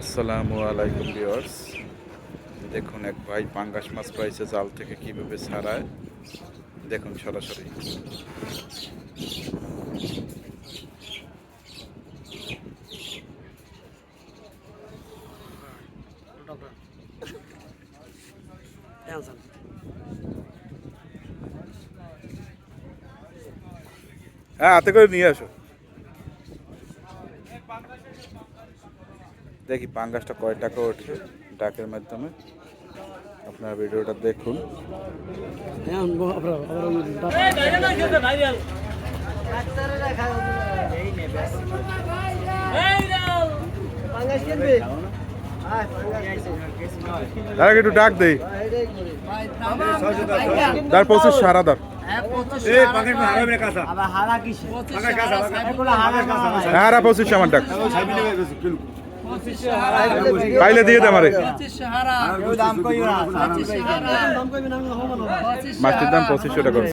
আসসালামু আলাইকুম ভিউয়ার্স। দেখুন, এক ভাই পাঙ্গাস মাছ পাইছে জাল থেকে কীভাবে ছাড়ায়। দেখুন সরাসরি। হ্যাঁ হাতে করে নিয়ে আসো। দেখি পাঙ্গাসটা কয় টাকা ওঠে ডাকের মাধ্যমে। আপনার ভিডিওটা দেখুন। তার একটু ডাক দেই। তার পঁচিশ সারা দার হ্যাঁ। রা পঁচিশ আমার ডাক। পাইলে দিয়ে দে আমারে। মাছটির দাম পঁচিশশো টাকা।